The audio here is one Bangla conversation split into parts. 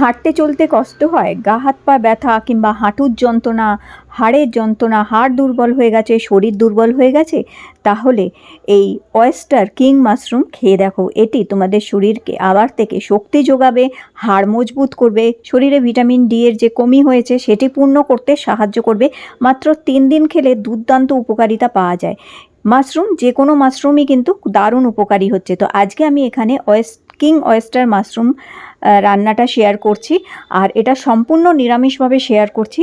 হাঁটতে চলতে কষ্ট হয়। গা হাত পা ব্যথা কিংবা হাঁটুর যন্ত্রণা, হাড়ের যন্ত্রণা, হাড় দুর্বল হয়ে গেছে, শরীর দুর্বল হয়ে গেছে, তাহলে এই অয়েস্টার কিং মাশরুম খেয়ে দেখো। এটি তোমাদের শরীরকে আবার থেকে শক্তি যোগাবে, হাড় মজবুত করবে, শরীরে ভিটামিন ডি এর যে কমি হয়েছে সেটি পূর্ণ করতে সাহায্য করবে। মাত্র তিন দিন খেলে দুর্দান্ত উপকারিতা পাওয়া যায়। মাশরুম যে কোনো মাশরুমই কিন্তু দারুণ উপকারী হচ্ছে। তো আজকে আমি এখানে ওয়েস্ট কিং ওয়েস্টার মাশরুম রান্নাটা শেয়ার করছি। আর এটা সম্পূর্ণ নিরামিষভাবে শেয়ার করছি।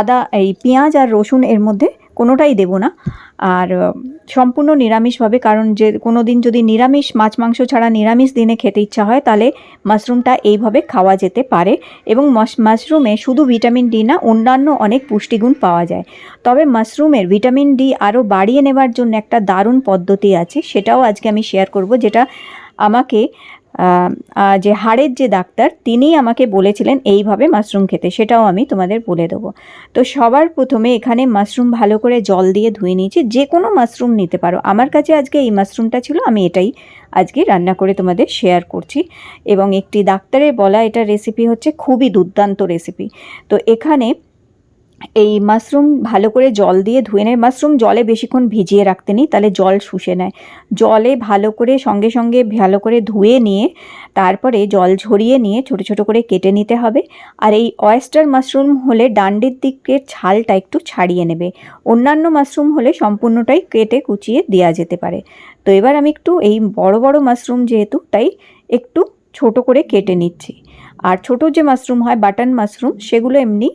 আদা, এই পেঁয়াজ আর রসুন এর মধ্যে কোনোটাই দেব না। আর সম্পূর্ণ নিরামিষভাবে, কারণ যে কোনো দিন যদি নিরামিষ, মাছ মাংস ছাড়া নিরামিষ দিনে খেতে ইচ্ছা হয়, তাহলে মাশরুমটা এইভাবে খাওয়া যেতে পারে। এবং মাশরুমে শুধু ভিটামিন ডি না, অন্যান্য অনেক পুষ্টিগুণ পাওয়া যায়। তবে মাশরুমের ভিটামিন ডি আরও বাড়িয়ে নেবার জন্য একটা দারুণ পদ্ধতি আছে, সেটাও আজকে আমি শেয়ার করব, যেটা আমাকে যে হাড়ের যে ডাক্তার, তিনিই আমাকে বলেছিলেন এইভাবে মাশরুম খেতে, সেটাও আমি তোমাদের বলে দেবো। তো সবার প্রথমে এখানে মাশরুম ভালো করে জল দিয়ে ধুয়ে নিয়েছি, যে কোনো মাশরুম নিতে পারো। আমার কাছে আজকে এই মাশরুমটা ছিল, আমি এটাই আজকে রান্না করে তোমাদের শেয়ার করছি। এবং একটি ডাক্তারের বলা এটা রেসিপি হচ্ছে খুবই দুর্দান্ত রেসিপি তো এখানে এই মাশরুম ভালো করে জল দিয়ে ধুয়ে নেয়। মাশরুম জলে বেশিক্ষণ ভিজিয়ে রাখতে নেই, তাহলে জল শুষে নেয়। জলে ভালো করে সঙ্গে সঙ্গে ভালো করে ধুয়ে নিয়ে, তারপরে জল ঝরিয়ে নিয়ে ছোট ছোট করে কেটে নিতে হবে। আর এই অয়েস্টার মাশরুম হলে ডান্ডির দিকের ছালটা একটু ছাড়িয়ে নেবে। অন্যান্য মাশরুম হলে সম্পূর্ণটাই কেটে কুচিয়ে দেওয়া যেতে পারে। তো এবার আমি একটু এই বড় বড় মাশরুম যেহেতু, তাই একটু ছোট করে কেটে নিচ্ছি। আর ছোট যে মাশরুম হয়, বাটন মাশরুম, সেগুলো এমনি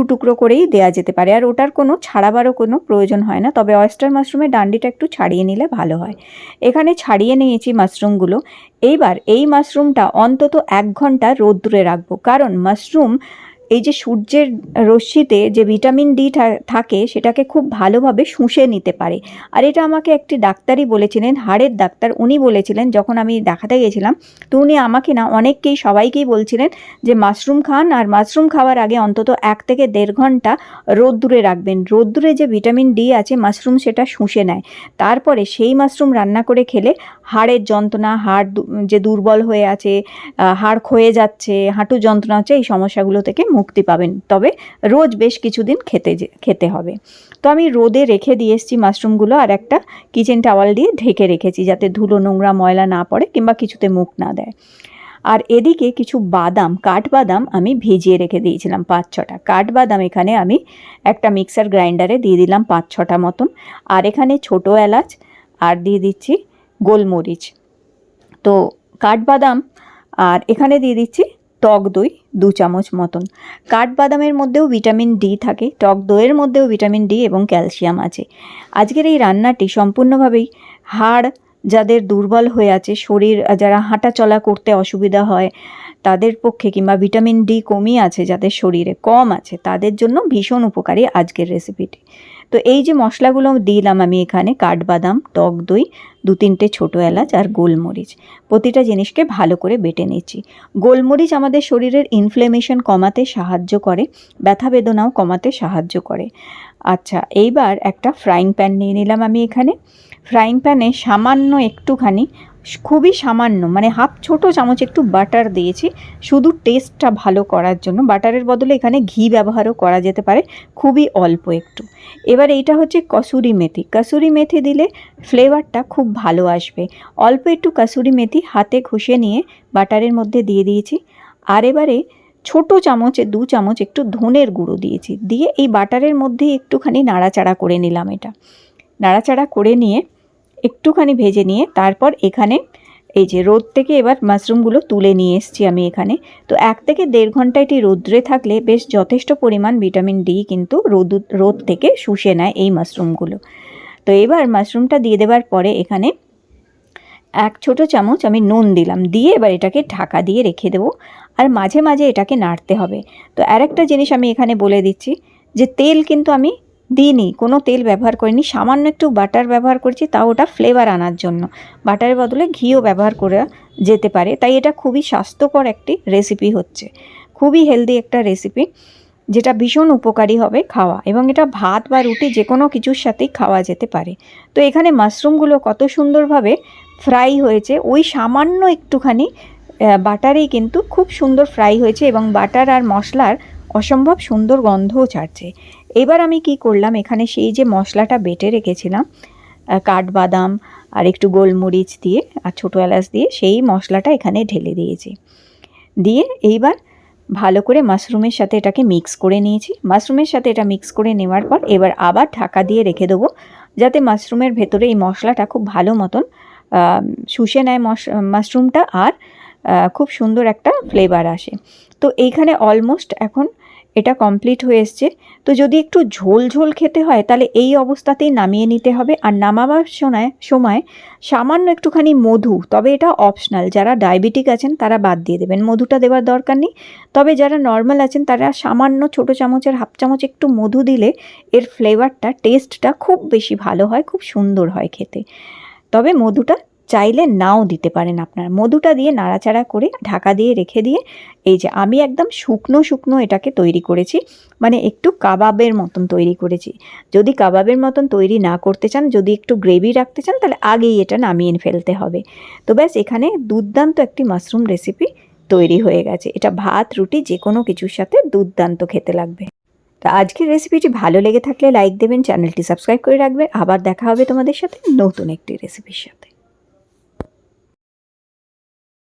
টুকরো করেই দেওয়া যেতে পারে। আর ওটার কোনো ছাড়াবারও কোনো প্রয়োজন হয় না। তবে অয়েস্টার মাশরুমের ডান্ডিটা একটু ছাড়িয়ে নিলে ভালো হয়। এখানে ছাড়িয়ে নিয়েছি মাশরুমগুলো এইবার এই মাশরুমটা অন্তত এক ঘণ্টা রোদ্দুরে রাখব। কারণ মাশরুম এই যে সূর্যের রশ্মিতে যে ভিটামিন ডি থাকে সেটাকে খুব ভালোভাবে শুষে নিতে পারে। আর এটা আমাকে একটি ডাক্তারই বলেছিলেন, হাড়ের ডাক্তার উনি বলেছিলেন, যখন আমি দেখাতে গেছিলাম তো উনি আমাকে না অনেককেই, সবাইকেই বলছিলেন যে মাশরুম খান আর মাশরুম খাওয়ার আগে অন্তত এক থেকে দেড় ঘণ্টা রোদ্দুরে রাখবেন। রোদ্দুরে যে ভিটামিন ডি আছে, মাশরুম সেটা শুষে নেয়। তারপরে সেই মাশরুম রান্না করে খেলে হাড়ের যন্ত্রণা, হাড় যে দুর্বল হয়ে আছে হাড় ক্ষয়ে যাচ্ছে হাঁটু যন্ত্রণা হচ্ছে, এই সমস্যাগুলো থেকে পাবেন। তবে রোজ বেশ কিছুদিন খেতে খেতে হবে। তো আমি রোদে রেখে দিয়ে এসেছি মাশরুমগুলো আর একটা কিচেন টাওয়াল দিয়ে ঢেকে রেখেছি যাতে ধুলো, নোংরা, ময়লা না পড়ে কিংবা কিছুতে মুখ না দেয়। আর এদিকে কিছু বাদাম, কাঠবাদাম আমি ভিজিয়ে রেখে দিয়েছিলাম পাঁচ ছটা কাঠবাদাম এখানে আমি একটা মিক্সার গ্রাইন্ডারে দিয়ে দিলাম পাঁচ ছটা মতন। আর এখানে ছোট এলাচ আর দিয়ে দিচ্ছি গোলমরিচ। তো কাঠবাদাম আর এখানে দিয়ে দিচ্ছি টক দই। দু চামচ মতন। কাঠবাদামের মধ্যেও ভিটামিন ডি থাকে, টক দইয়ের মধ্যেও ভিটামিন ডি এবং ক্যালসিয়াম আছে। আজকের এই রান্নাটি সম্পূর্ণভাবেই হাড় যাদের দুর্বল হয়ে আছে, শরীর যারা হাঁটা চলা করতে অসুবিধা হয় তাদের পক্ষে কিংবা ভিটামিন ডি কমই আছে যাদের শরীরে কম আছে, তাদের জন্য ভীষণ উপকারী আজকের রেসিপিটি তো এই যে মশলাগুলো দিলাম আমি এখানে, কাঠবাদাম, টক দই দু তিনটে ছোটো এলাচ আর গোলমরিচ। প্রতিটা জিনিসকে ভালো করে বেটে নিচ্ছি। গোলমরিচ আমাদের শরীরের ইনফ্লেমেশন কমাতে সাহায্য করে, ব্যথা বেদনাও কমাতে সাহায্য করে। আচ্ছা এইবার একটা ফ্রাইং প্যান নিয়ে নিলাম আমি এখানে। ফ্রাইং প্যানে সামান্য একটুখানি খুবই সামান্য মানে হাফ ছোট চামচ একটু বাটার দিয়েছি। শুধু টেস্টটা ভালো করার জন্য, বাটারের বদলে এখানে ঘি ব্যবহারও করা যেতে পারে, খুবই অল্প একটু। এবার এইটা হচ্ছে কসুরি মেথি। কসুরি মেথি দিলে ফ্লেভারটা খুব ভালো আসবে। অল্প একটু কসুরি মেথি হাতে ঘষে নিয়ে বাটারের মধ্যে দিয়ে দিয়েছি। আর এবারে ছোট চামচে, দু চামচ একটু ধনের গুঁড়ো দিয়েছি। দিয়ে এই বাটারের মধ্যে একটুখানি নাড়াচাড়া করে নিলাম এটা। নাড়াচাড়া করে নিয়ে একটুখানি ভেজে নিয়ে তারপর এখানে এই যে রোদ থেকে এবার মাশরুমগুলো তুলে নিয়ে এসেছি আমি এখানে। তো এক থেকে দেড় ঘণ্টা এটি রোদ্রে থাকলে বেশ যথেষ্ট পরিমাণ ভিটামিন ডি কিন্তু রোদ রোদ থেকে শুষে নেয় এই মাশরুমগুলো। তো এবার মাশরুমটা দিয়ে দেওয়ার পরে এখানে এক ছোট চামচ আমি নুন দিলাম। দিয়ে এবার এটাকে ঢাকা দিয়ে রেখে দেবো আর মাঝে মাঝে এটাকে নাড়তে হবে। তো আরেকটা জিনিস আমি এখানে বলে দিচ্ছি যে তেল কিন্তু আমি দিইনি, কোনো তেল ব্যবহার করিনি, সামান্য একটু বাটার ব্যবহার করেছি, তাও ওটা ফ্লেভার আনার জন্য। বাটারের বদলে ঘিও ব্যবহার করা যেতে পারে, তাই এটা খুবই স্বাস্থ্যকর একটি রেসিপি হচ্ছে। খুবই হেলদি একটা রেসিপি যেটা ভীষণ উপকারী হবে খাওয়া, এবং এটা ভাত বা রুটি যে কোনো কিছুর সাথেই খাওয়া যেতে পারে। তো এখানে মাশরুমগুলো কত সুন্দরভাবে ফ্রাই হয়েছে, ওই সামান্য একটুখানি বাটারেই কিন্তু খুব সুন্দর ফ্রাই হয়েছে এবং বাটার আর মশলার অসম্ভব সুন্দর গন্ধও ছাড়ছে। এবার আমি কি করলাম? এখানে সেই যে মশলাটা বেটে রেখেছিলাম কাঠবাদাম আর একটু গোলমরিচ দিয়ে আর ছোটো এলাচ দিয়ে সেই মশলাটা এখানে ঢেলে দিয়েছি। দিয়ে এইবার ভালো করে মাশরুমের সাথে এটাকে মিক্স করে নিয়েছি। মাশরুমের সাথে এটা মিক্স করে নেওয়ার পর এবার আবার ঢাকা দিয়ে রেখে দেবো, যাতে মাশরুমের ভেতরে এই মশলাটা খুব ভালো মতন শুষে নেয় মশ, মাশরুমটা আর খুব সুন্দর একটা ফ্লেভার আসে। তো এইখানে অলমোস্ট এখন এটা কমপ্লিট হয়ে এসছে। তো যদি একটু ঝোল ঝোল খেতে হয়, তাহলে এই অবস্থাতেই নামিয়ে নিতে হবে। আর নামাবার সময় সময় সামান্য একটুখানি মধু, তবে এটা অপশনাল যারা ডায়াবেটিক আছেন, তারা বাদ দিয়ে দেবেন। মধুটা দেওয়ার দরকার নেই। তবে যারা নর্মাল আছেন, তারা সামান্য ছোট চামচের হাফ চামচ একটু মধু দিলে এর ফ্লেভারটা টেস্টটা খুব বেশি ভালো হয়, খুব সুন্দর হয় খেতে। তবে মধুটা চাইলে নাও দিতে পারেন আপনার। মধুটা দিয়ে নাড়াচাড়া করে ঢাকা দিয়ে রেখে দিয়ে, এই যে আমি একদম শুকনো শুকনো এটাকে তৈরি করেছি মানে একটু কাবাবের মতন তৈরি করেছি। যদি কাবাবের মতন তৈরি না করতে চান, যদি একটু গ্রেভি রাখতে চান, তাহলে আগেই এটা নামিয়ে ফেলতে হবে। তো ব্যাস, এখানে দুর্দান্ত একটি মাশরুম রেসিপি তৈরি হয়ে গেছে। এটা ভাত, রুটি যে কোনো কিছুর সাথে দুর্দান্ত খেতে লাগবে। তো আজকের রেসিপিটি ভালো লেগে থাকলে লাইক দেবেন চ্যানেলটি সাবস্ক্রাইব করে রাখবেন। আবার দেখা হবে তোমাদের সাথে নতুন একটি রেসিপির সাথে।